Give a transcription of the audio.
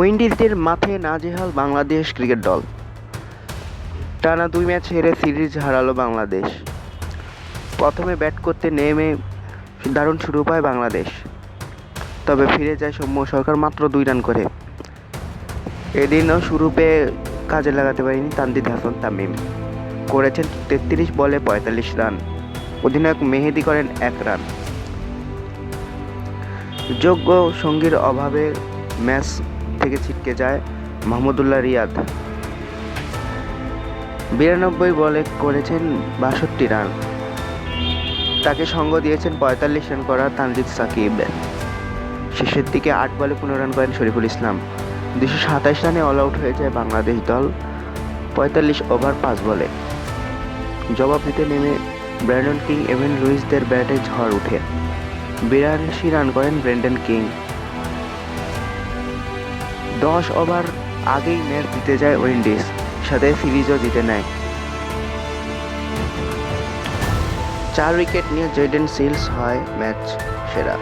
উইন্ডিজদের মাঠে নাজেহাল বাংলাদেশ ক্রিকেট দল। টানা দুই ম্যাচ হেরে সিরিজ হারালো বাংলাদেশ। প্রথমে ব্যাট করতে নেমে দারুণ শুরু পায় বাংলাদেশ। তবে ফিরে যায় সৌম্য সরকার মাত্র দুই রান করে। এদিনও শুরু পেয়ে কাজে লাগাতে পারেনি তানজিদ হাসান তামিম। করেছেন তেত্রিশ বলে পঁয়তাল্লিশ রান। অধিনায়ক মেহেদি করেন এক রান। যোগ্য সঙ্গীর অভাবে ম্যাচ থেকে ছিটকে যায় মাহমুদুল্লাহ রিয়াদ। বিরানব্বই বলে করেছেন বাষট্টি রান। তাকে সঙ্গ দিয়েছেন পঁয়তাল্লিশ রান করা তানজিদ সাকিব। শেষের দিকে আট বলে পনেরো রান করেন শরীফুল ইসলাম। দুশো সাতাশ রানে অল আউট হয়ে যায় বাংলাদেশ দল, পঁয়তাল্লিশ ওভার পাঁচ বলে। জবাব দিতে নেমে ব্র্যান্ডন কিং, এভেন লুইসদের ব্যাটে ঝড় উঠে। বিরাশি রান করেন ব্রেন্ডন কিং। দশ ওভার আগেই ম্যাচ জিতে যায় উইন্ডিজ সাথে সিরিজও জিতে নেয়। চার উইকেট নিয়ে জেডেন সিলস হয় ম্যাচ সেরা।